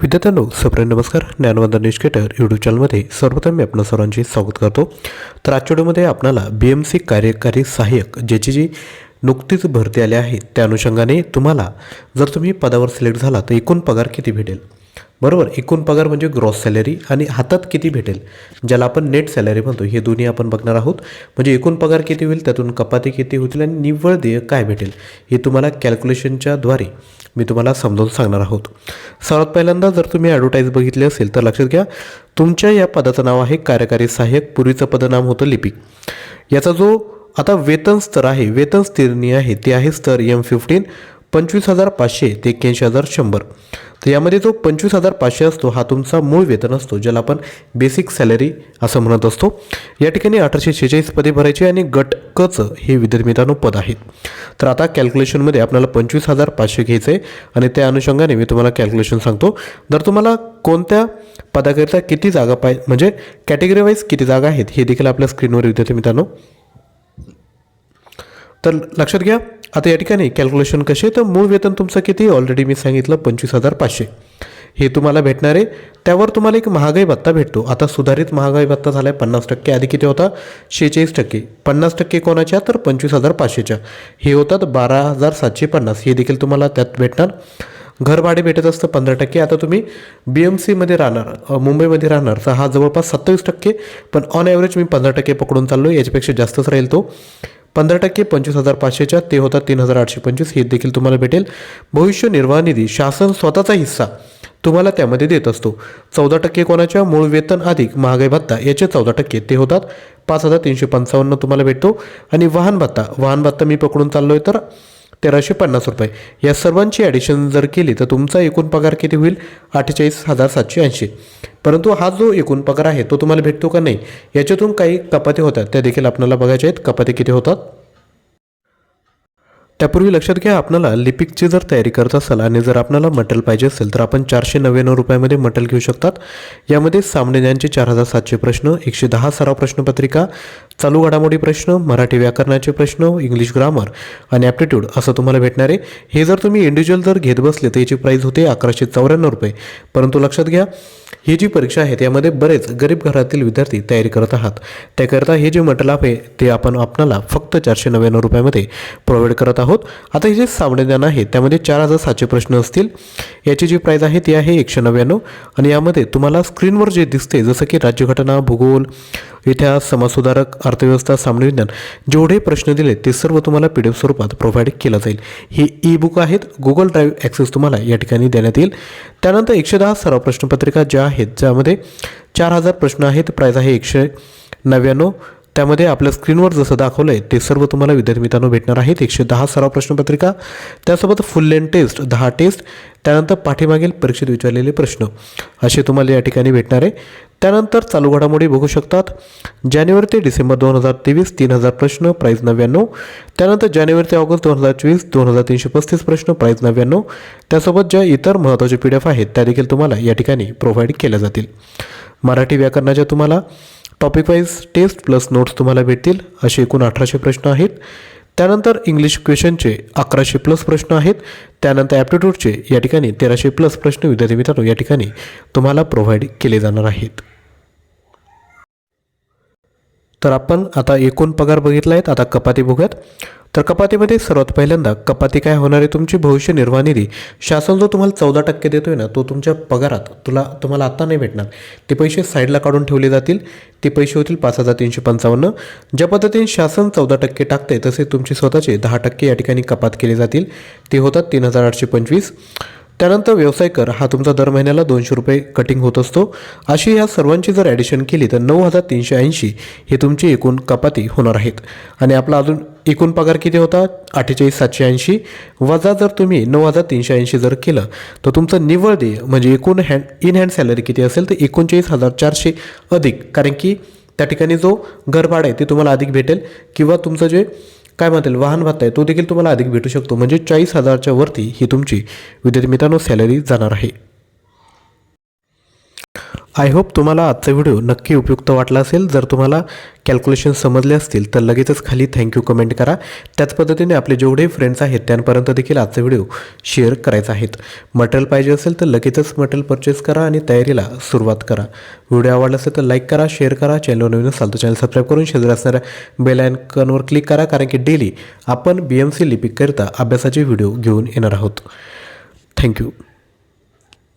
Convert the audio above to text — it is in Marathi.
विद्यार्थ्यांनो सप्रेम नमस्कार. ज्ञानवंदन निष्केटर यूट्यूब चॅनलमध्ये सर्वप्रथम मी आपल्या सर्वांचे स्वागत करतो. तर आजच्या व्हिडिओमध्ये आपणाला बी एम सी कार्यकारी सहाय्यक ज्याची जी नुकतीच भरती आली आहे त्या अनुषंगाने तुम्हाला जर तुम्ही पदावर सिलेक्ट झाला तर एकूण पगार किती भेटेल? बरोबर एकूण पगार म्हणजे ग्रॉस सॅलरी आणि हातात किती भेटेल ज्याला आपण नेट सॅलरी म्हणतो हे दोन्ही आपण बघणार आहोत. म्हणजे एकूण पगार किती होईल त्यातून कपाती किती होतील आणि निव्वळ देय काय भेटेल हे तुम्हाला कॅल्क्युलेशनच्या द्वारे मी तुम्हाला समजावून सांगणार आहोत. सर्वात पहिल्यांदा जर तुम्ही ॲडव्हर्टाईज बघितली असेल तर लक्षात घ्या तुमच्या या पदाचं नाव आहे कार्यकारी सहाय्यक पूर्वीचं पदनाम होतं लिपिक. याचा जो आता वेतन स्तर आहे वेतन स्थिरणी आहे ते आहे स्तर एम फिफ्टीन पंचवीस हजार पाचशे ते एक्क्याऐंशी हजार शंभर. तर यामध्ये जो पंचवीस हजार पाचशे असतो हा तुमचा मूळ वेतन असतो ज्याला आपण बेसिक सॅलरी असं म्हणत असतो. या ठिकाणी अठराशे शेहेचाळीस पदे भरायची आणि गट कचं हे विद्यार्थी पद आहेत. तर आता कॅल्क्युलेशनमध्ये आपल्याला पंचवीस हजार पाचशे घ्यायचं आहे आणि त्या अनुषंगाने मी तुम्हाला कॅल्क्युलेशन सांगतो. जर तुम्हाला कोणत्या पदाकरिता किती जागा पाहिजे म्हणजे कॅटेगरी वाईज किती जागा आहेत हे देखील आपल्या स्क्रीनवर विद्यार्थी मित्रांनो तर लक्षात घ्या आता या ठिकाणी कॅल्क्युलेशन कसे तर मूळ वेतन तुमचं किती ऑलरेडी मी सांगितलं पंचवीस हजार पाचशे. हे तुम्हाला भेटणार आहे. त्यावर तुम्हाला एक महागाई भत्ता भेटतो. आता सुधारित महागाई भत्ता झाला आहे पन्नास टक्के. आधी किती होता? शेहेचाळीस टक्के. पन्नास टक्के कोणाच्या? तर पंचवीस हजार पाचशेच्या. हे होतात बारा हजार सातशे पन्नास. हे देखील तुम्हाला त्यात भेटणार. घर भाडे भेटत असतं पंधरा टक्के. आता तुम्ही बी एम सीमध्ये राहणार मुंबईमध्ये राहणार तर हा जवळपास सत्तावीस टक्के. पण ऑन ॲव्हरेज मी पंधरा टक्के पकडून चाललो याच्यापेक्षा जास्तच राहील तो. पंधरा टक्के पंचवीस हजार पाचशेच्या ते होतात तीन हजार आठशे पंचवीस हे देखील तुम्हाला भेटेल. भविष्य निर्वाह निधी शासन स्वतःचा हिस्सा तुम्हाला त्यामध्ये देत असतो. चौदा टक्के कोणाच्या? मूळ वेतन अधिक महागाई भत्ता याचे चौदा टक्के ते होतात. पाच हजार तीनशे पंचावन्न तुम्हाला भेटतो. आणि वाहन भत्ता वाहन भत्ता मी पकडून चाललो आहे तर तेराशे पन्नास रुपये. या सर्वांची ॲडिशन जर केली तर तुमचा एकूण पगार किती होईल? अठ्ठेचाळीस हजार सातशे ऐंशी. परंतु हा जो एकूण पगार आहे तो तुम्हाला भेटतो का नाही? याच्यातून काही कपाती होतात. त्या देखील आपल्याला बघायच्या आहेत. कपाती किती होतात? त्यापूर्वी लक्षात घ्या आपल्याला लिपिकची जर तयारी करत असाल आणि जर आपल्याला मटेरियल पाहिजे असेल तर आपण चारशे नव्याण्णव रुपयामध्ये मटेरियल घेऊ शकतात. यामध्ये सामने ज्ञानचे चार हजार सातशे प्रश्न एकशे दहा सराव प्रश्नपत्रिका चालू घडामोडी प्रश्न मराठी व्याकरणाचे प्रश्न इंग्लिश ग्रामर आणि ॲप्टिट्यूड असं तुम्हाला भेटणार आहे. हे जर तुम्ही इंडिव्हिज्युअल जर घेत बसले तर याची प्राईज होते अकराशे चौऱ्याण्णव रुपये. परंतु लक्षात घ्या ही जी परीक्षा आहे त्यामध्ये बरेच गरीब घरातील विद्यार्थी तयारी करत आहात. त्याकरिता हे जे मटेरियल आहे ते आपण आपणाला फक्त चारशे नव्याण्णव रुपयामध्ये प्रोव्हाइड करत आहोत. आता हे जे सामान्य ज्ञान आहे त्यामध्ये चार हजार सातशे प्रश्न असतील. याची जी प्राईज आहे ती आहे एकशे नव्याण्णव. आणि यामध्ये तुम्हाला स्क्रीनवर जे दिसते जसं की राज्यघटना भूगोल इतिहास समाजसुधारक अर्थव्यवस्था सामान्यविज्ञान जेवढे प्रश्न दिले ते सर्व तुम्हाला पी डी एफ स्वरूपात प्रोव्हाइड केलं जाईल. हे ई बुक आहेत. गुगल ड्राईव्ह ॲक्सेस तुम्हाला या ठिकाणी देण्यात येईल. त्यानंतर एकशे दहा सराव प्रश्नपत्रिका ज्या आहेत ज्यामध्ये चार हजार प्रश्न आहेत. प्राईज आहे एकशे नव्याण्णव. त्यामध्ये आपल्या स्क्रीनवर जसं दाखवलं आहे ते सर्व तुम्हाला विद्यार्थी मित्रांनो भेटणार आहेत. एकशे दहा सराव प्रश्नपत्रिका त्यासोबत फुल लेन टेस्ट दहा टेस्ट त्यानंतर पाठीमागील परीक्षेत विचारलेले प्रश्न. असे तुम्हाला या ठिकाणी भेटणार आहे. त्यानंतर चालू घडामोडी बघू शकतात. जानेवारी ते डिसेंबर दोन हजार तेवीस तीन हजार प्रश्न प्राईज नव्याण्णव. त्यानंतर जानेवारी ते ऑगस्ट दोन हजार चोवीस दोन हजार तीनशे पस्तीस प्रश्न प्राईज नव्याण्णव. त्यासोबत ज्या इतर महत्त्वाचे पी डी एफ आहेत त्या देखील तुम्हाला या ठिकाणी प्रोव्हाइड केल्या जातील. मराठी व्याकरणाच्या तुम्हाला topic wise test plus notes तुम्हाला भेटतील असे एकूण अठराशे प्रश्न आहेत. त्यानंतर इंग्लिश क्वेश्चनचे अकराशे प्लस प्रश्न आहेत. त्यानंतर ॲप्टिट्यूडचे या ठिकाणी तेराशे प्लस प्रश्न विद्यार्थी मित्रांनो या ठिकाणी तुम्हाला प्रोव्हाइड केले जाणार आहेत. तर आपण आता एकूण पगार बघितला आहेत. आता कपाती बघूयात. तर कपातीमध्ये सर्वात पहिल्यांदा कपाती काय होणार आहे तुमची? भविष्य निर्वाह निधी. शासन जो तुम्हाला चौदा टक्के देतोय ना तो तुमच्या पगारात तुला तुम्हाला आत्ता नाही भेटणार. ते पैसे साईडला काढून ठेवले जातील. ते पैसे होतील पाच हजार तीनशे पंचावन्न. ज्या पद्धतीने शासन चौदा टक्के टाकते तसे तुमचे स्वतःचे दहा टक्के या ठिकाणी कपात केले जातील. ते होतात तीन हजार आठशे पंचवीस. त्यानंतर व्यवसाय कर हा तुमचा दर महिन्याला दोनशे रुपये कटिंग होत असतो. अशी ह्या सर्वांची जर ॲडिशन केली तर नऊ हजार तीनशे ऐंशी हे तुमची एकूण कपाती होणार आहेत. आणि आपला अजून एकूण पगार किती होता? अठ्ठेचाळीस सातशे ऐंशी. वजा जर तुम्ही नऊ हजार तीनशे ऐंशी जर केलं तर तुमचं निव्वळ देय म्हणजे एकूण हँड इन हँड सॅलरी किती असेल तर एकोणचाळीस हजार चारशे अधिक. कारण की त्या ठिकाणी जो घरभाड आहे ते तुम्हाला अधिक भेटेल किंवा तुमचं जे काय म्हणतील? वाहन भत्ता आहे. तो देखील तुम्हाला अधिक भेटू शकतो. म्हणजे चाळीस हजारच्या वरती ही तुमची विद्यार्थी मित्रांनो सॅलरी जाणार आहे. आय होप तुम्हाला आजचा व्हिडिओ नक्की उपयुक्त वाटला असेल. जर तुम्हाला कॅल्क्युलेशन समजले असतील तर लगेचच खाली थँक्यू कमेंट करा. त्याच पद्धतीने आपले जेवढे फ्रेंड्स आहेत त्यांपर्यंत देखील आजचा व्हिडिओ शेअर करायचा आहेत मटेरियल पाहिजे असेल तर लगेचच मटेरियल परचेस करा आणि तयारीला सुरुवात करा. व्हिडिओ आवडला असेल तर लाईक करा शेअर करा. चॅनलवर नवीन असाल तर चॅनल सबस्क्राईब करून शेजारी असणाऱ्या बेल आयकॉनवर क्लिक करा. कारण की डेली आपण बी एम सी लिपिकरिता अभ्यासाचे व्हिडिओ घेऊन येणार आहोत. थँक्यू